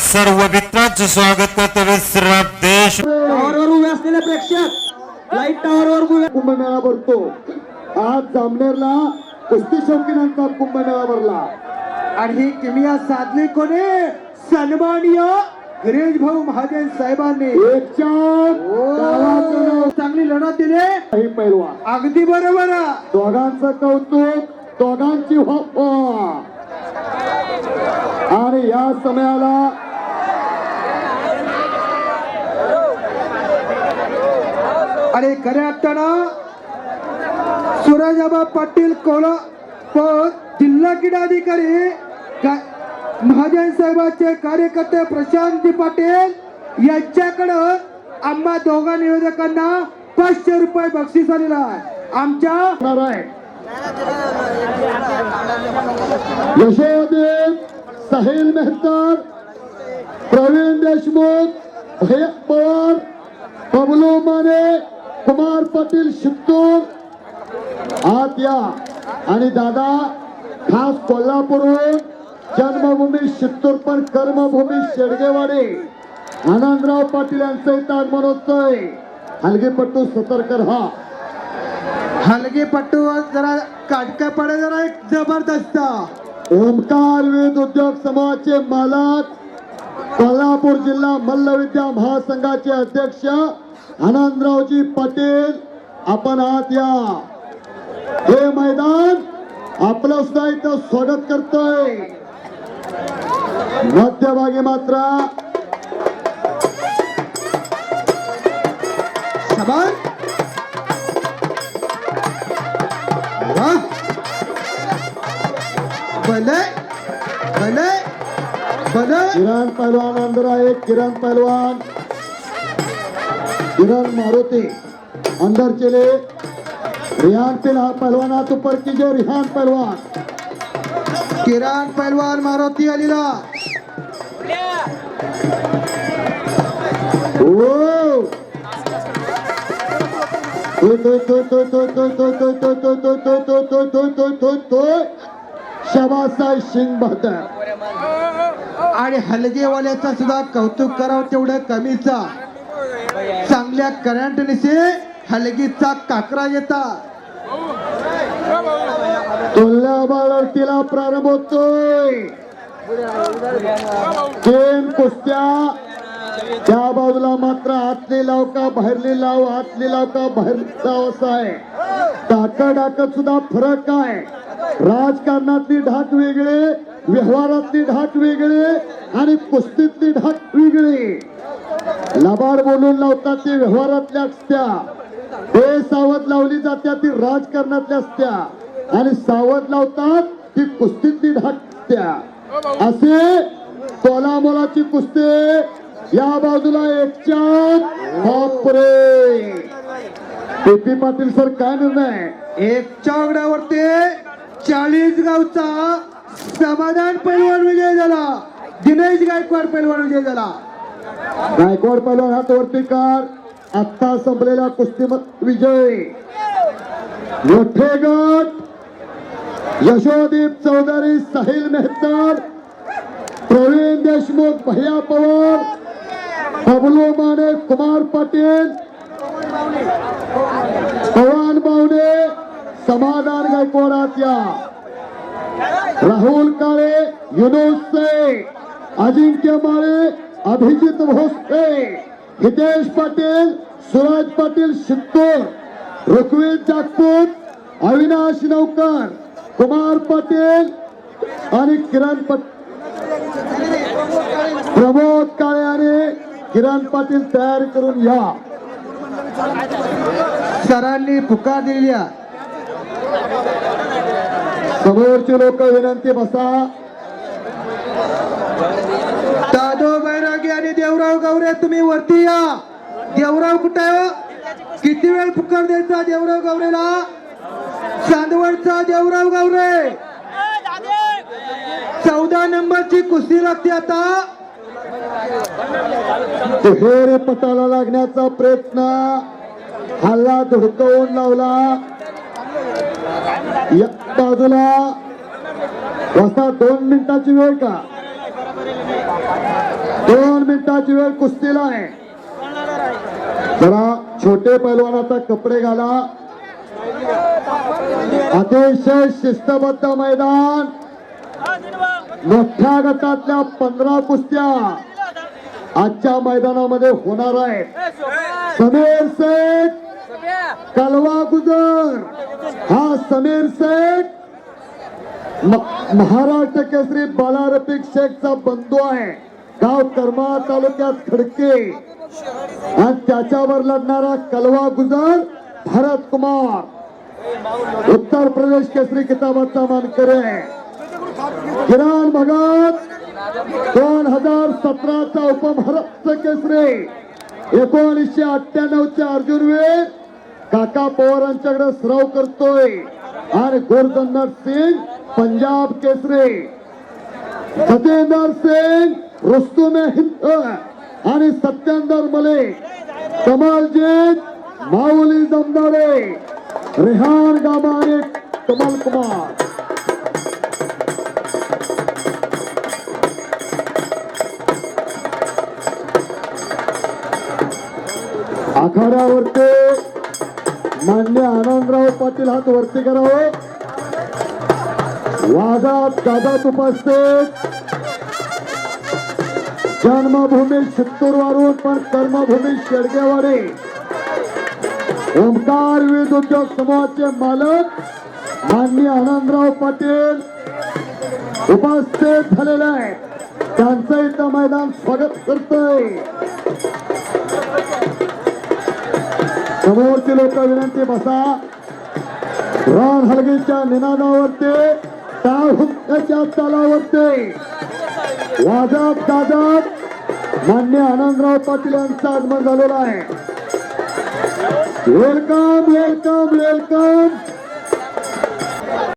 सर्व मित्रांचं स्वागत करतो विश्राम देश. टावरवर उभे असलेले प्रेक्षक लाइट टावरवर उभे. कुंभमेळा भरतो. आज जामनेरला कुस्ती शौकीनांचा कुंभमेळा भरला. आणि ही किमिया साधली कोणी? सन्माननीय गिरीश भाऊ महाजन साहेबांनी. एक चार गावाचं नाव चांगली लढत दिली. काही पैलवान. अगदी बरोबर. दोघांचं कौतुक दोघांची वाह आणि या समयाला आणि खऱ्या अर्थानं सूरजाबा पाटील कोला जिल्हा क्रीडा अधिकारी महाजन साहेबांचे कार्यकर्ते प्रशांत पाटील यांच्याकडं आम्हा दोघा निवेदकांना पाचशे रुपये बक्षीस आलेला आहे. आमच्या यशोदेव साहिल मेहतर प्रवीण देशमुख हे पवार बबलू माने कुमार पाटील शित्तूर आत या आणि दादा खास कोल्हापूरहून जन्मभूमी शित्तूर पण कर्मभूमी शेडगेवाडी. आनंदराव पाटील यांचं इथं आगमन होतंय. हलगेपट्टू सतर्क हा. हलगे पट्टू जरा काटका पडे जरा एक जबरदस्त. ओमकार वेद उद्योग समूहाचे मालक कोल्हापूर जिल्हा मल्लविद्या महासंघाचे अध्यक्ष आनंदरावजी पाटील आपण आहात या. हे मैदान आपलं सुद्धा इथं स्वागत करतोय. मध्यभागी मात्र शबान. भले भले. किरण पहलवान अंदर आहे किरण पहलवान किरण मारुति अंदर चले रिहान पहलवान हाथ ऊपर कीजिए रिहान पहलवान किरण पहलवान मारुती अलीला ओ तो तो आणि हलगेवाल्याचा सुद्धा कौतुक करावं तेवढं कमीचा. चांगल्या करंटनिसे हलगीचा काकरा येतात. तोल्या प्रारंभ होतोय तीन कुस्त्या. त्या बाजूला मात्र आतली लाव का बाहेरली लाव आतली लाव का बाहेरली लाव असा आहे. टाका डाकत सुद्धा फरक आहे. राजकारणातली ढाक वेगळे व्यवहारातली ढाट वेगळे आणि कुस्तीतली ढाट वेगळी. लबाड बोलून लावतात ती व्यवहारातल्या असत्या. बेसावध लावली जात्या ती राजकारणातल्या असत्या. आणि सावध लावतात ती कुस्तीतली ढाकत्या असे तोलामोलाची कुस्ती या बाजूला एक पी पाटील सर काय निर्णय? एक चौगड्यावरती चाळीस गावचा समाधान पैलवान विजय झाला. दिनेश गायकवाड पैलवान विजय झाला. गायकवाड पैलवान हात वरती कार आत्ता संपलेला कुस्ती विजय. मोठे गट. यशोदीप चौधरी साहिल मेहतर प्रवीण देशमुख भैया पवार. बबलू माने कुमार पाटील. पवन बावणे समाधान गायकवाडात या. राहुल काळे युनुस अजिंक्य माळे अभिजित भोसले हितेश पाटील सुराज पाटील शित्तूर ऋग्वेद जागपूत अविनाश नौकर कुमार पाटील आणि किरण पाटील प्रमोद काळे आणि किरण पाटील तयार करून या. सरांनी पुकार दिली समोरचे लोक विनंती बसा. दादो बैरागी आणि देवराव गवरे तुम्ही वरती या. देवराव कुठे आहे हो? किती वेळ फुकर द्यायचा देवराव गवरेला चांदवडचा देवराव गवरे चौदा नंबरची कुस्ती लागते आता. दुहेरी पटाला लागण्याचा प्रयत्न. हल्ला धुडकवून लावला. या बाजूला वाजता दोन मिनिटाची वेळ का? दोन मिनिटाची वेळ कुस्तीला आहे. जरा छोटे पैलवान आता कपडे घाला. अतिशय शिस्तबद्ध मैदान. मोठ्या गटातल्या पंधरा कुस्त्या आजच्या मैदानामध्ये होणार आहेत. समीर सेठ कलवा गुजर. समीर शेख. महाराष्ट्र केसरी बालारफिक शेखचा बंधू आहे. गाव कर्मा तालुक्यात खडके. आणि त्याच्यावर लढणारा कलवा गुजर भरत कुमार. उत्तर प्रदेश केसरी किताबाचा मानकरी आहे किरण भगत दोन हजार सतराचा उपमहाराष्ट्र केसरी. एकोणीसशे अठ्ठ्याण्णव चे अर्जुनवीर काका पवारांच्याकडे सराव करतोय. आणि गुरजन्नर सिंग पंजाब केसरी. सतेंदर सिंग रुस्तुमे हिंद आणि सत्येंदर मलिक. कमालजीत माऊली जमदारे रेहान गामा आणि कमल कुमार. आखाड्यावरती मान्य आनंदराव पाटील हात वरती करावं हो. वादात दादात उपस्थित जन्मभूमी चित्तूरवरून पण कर्मभूमी शेडगेवाडी ओंकार वीज उद्योग समूहाचे मालक माननीय आनंदराव पाटील उपस्थित झालेले आहेत. त्यांचं इथं मैदान स्वागत करतोय. समोरचे लोक विनंती बसा. रान हलगीच्या निनादावरते टाळ हुक्काच्या तालावरती वाजत गाजत मान्य आनंदराव पाटील यांचं आगमन झालेलं आहे. Welcome welcome welcome